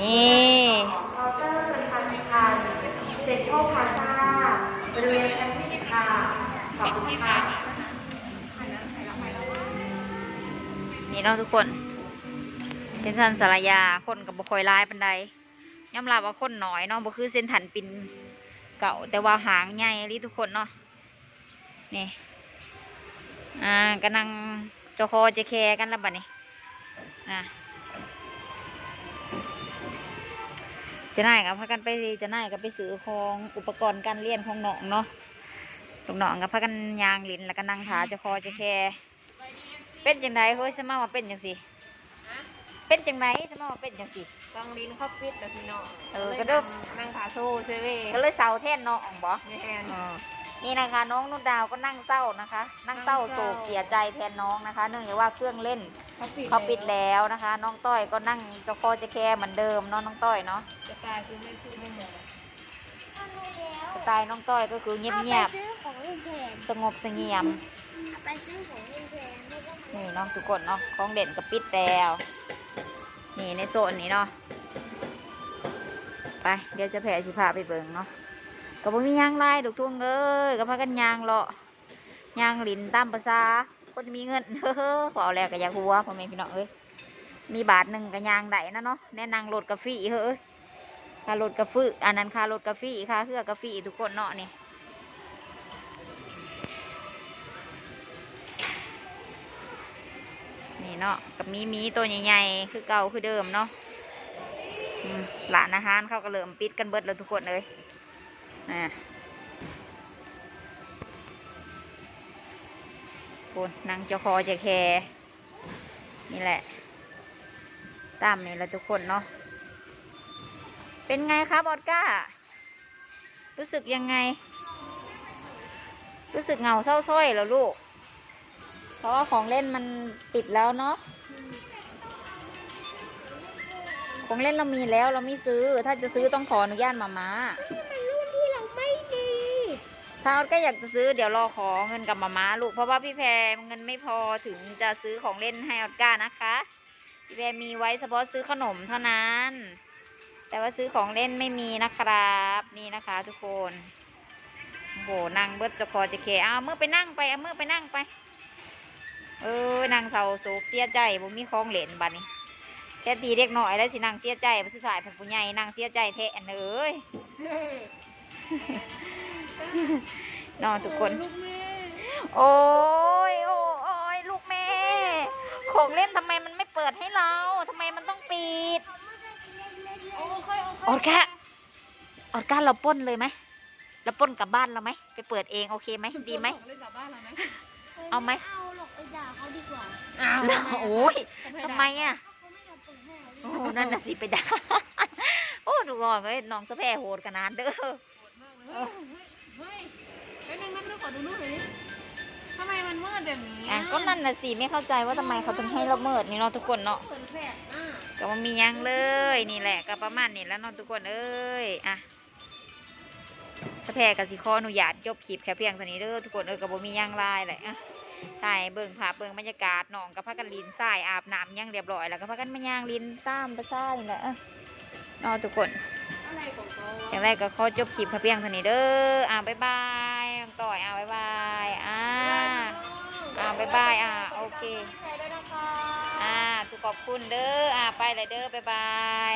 นี่เคาน์เตอร์ธนาคารธนาคาเซ็นทรัลพลาซ่าบริเวณชั้นที่สิบค่ะขอบคุณค่ะนี่เนาะทุกคนเส้นทันสารยาคนกับบุคอยร้ายปันใดยอมรับว่าคนหน้อยเนาะบ่คือเส้นทันปินเก่าแต่ว่าหางใหญ่ลิทุกคนเนาะนี่อ่ากำลังจอคอเจแคกันแล้วบัดนี้นะ จะน่ายกับพากันไปจะน่ายกับไปซื้อของอุปกรณ์การเรียนของน้องเนาะลูกน้องกับพากันยางลินแล้วก็นั่งขาเจอคอเจแคเป็นจังไดเฮ้ยสมาว่าเป็นจังสิเป็นจังไดสมาว่าเป็นจังสิกองลิ้นเข้าปิดแต่พี่น้องเออก็เด้อนั่งขาโซ่เซเว่ก็เลยเศร้าแท่นน้องบ่นี่แทน นี่นะคะ น้องนุ่นดาวก็นั่งเศร้านะคะ นั่งเศร้าโศกเสียใจแทนน้องนะคะ เนื่องจากว่าเครื่องเล่นเขาปิดเขาปิดแล้วนะคะ น้องต้อยก็นั่งเจะคอจะแคร์เหมือนเดิมเนาะน้องต้อยเนาะจะตายคือไม่พูดไม่หมดสไตล์น้องต้อยก็คือเงียบเอาไปซื้อของเล่นแทนๆสงบเสงี่ยมเอาไปซื้อของเล่นแทนไม่ต้องมานี่เนาะทุกคนเนาะของเด่นก็ปิดแล้วนี่ในโซนนี้เนาะไปเดี๋ยวจะแผ่สิพาไปเบิ่งเนาะ ก็บ่มียางไล่ดอกทุ่งเอ้ยก็พากันยางเลาะยางหลินตามภาษาคนมีเงินเฮ้อพออาแล้วก็อยากหัวพ่อแม่พี่น้องเอ้ยมีบาทหนึ่งก็ยางได้นะเนาะแน่นางรถกาแฟเฮ้ยค่ารถกาแฟอันนั้นค่ารถกาแฟค่าเครือกาแฟทุกคนเนาะนี่นี่เนาะกับมีมีตัวใหญ่ๆคือเก่าคือเดิมเนาะอืมร้านอาหารเขาก็เริ่มปิดกันเบิดแล้วทุกคนเลย นะคุณนางจ้าคอจะแคนี่แหละ ตามนี่แหละทุกคนเนาะ เป็นไงครับออดก้า รู้สึกยังไง รู้สึกเหงาเศร้าส้อยแล้วลูก เพราะว่าของเล่นมันปิดแล้วเนาะของเล่นเรามีแล้วเราไม่ซื้อ ถ้าจะซื้อต้องขออนุญาตมามาเถ้าออดก็อยากจะซื้อเดี๋ยวรอขอเงินกับมามาลูกเพราะว่าพี่แพรเงินไม่พอถึงจะซื้อของเล่นให้ออดก้านะคะ พี่แพรมีไว้เฉพาะซื้อขนมเท่านั้น แต่ว่าซื้อของเล่นไม่มีนะครับ นี่นะคะทุกคนโหนั่งเบิดจะคอจะเคเอาเมื่อไปนั่งไปเอามือไปนั่งไป เออนางเศร้าโศกเสียใจบ่มีของเหรนบัดนี้แค่ตีเด็กหน่อยแล้วสินางเสียใจบ่สุดท้ายเป็นผู้ใหญ่นางเสียใจแท้อันเอ้ย นอนทุกคนลูกแม่โอ้ยโอ้ยโอ้ยลูกแม่ ของเล่นทำไมมันไม่เปิดให้เราทำไมมันต้องปิดโอ้ค่อยโอ้ออดก้าออดก้าเราปล้นเลยไหมเราปล้นกลับบ้านเราไหมไปเปิดเองโอเคไหมดีไหมเล่นกลับบ้านเราไหมเอาไหมเอาหรอกไปด่าเขาดีกว่าอ้าวโอ้ยทำไมอะเขาไม่ยอมเปิดให้เราโอ้นั่นน่ะสิไปด่าโอ้ดูก่อนเอ้ยน้องสะแพร่โหดขนาดเด้อ เฮ้ยเฮ้ยแป๊บนึงนะไม่ต้องขอดูรูปหน่อยดิทำไมมันมืดแบบนี้อะก็นั่นน่ะสิไม่เข้าใจว่าทำไมเขาถึงให้เราเมิดนี่เนาะทุกคนเนาะเปิดแผลกอะก็ว่ามีหยังเลยนี่แหละก็ประมาณนี้แล้วเนาะทุกคนเอ้ยอะสะแพรกับสิขออนุญาตจบคลิปแค่เพียงเท่านี้เด้อทุกคนเอ้ยก็บ่มีหยังหลายแหละอะถ่ายเบิ่งภาพเบิ่งบรรยากาศน้องกับพากันลินทรายอาบน้ำหยังเรียบร้อยแล้วก็พากันมาย่างลินตามไปซ่านี่แหละอะเนาะทุกคน อย่างแรกก็ขอจบคลิปแค่เพียงเท่านี้เด้ออ่าบ๊ายบายต่อยอ่าบ๊ายบายอ่าอ่าบ๊ายบายอ่าโอเคใครได้นะคะอ่าทุกขอบคุณเด้ออ่าไปเลยเด้อบ๊ายบาย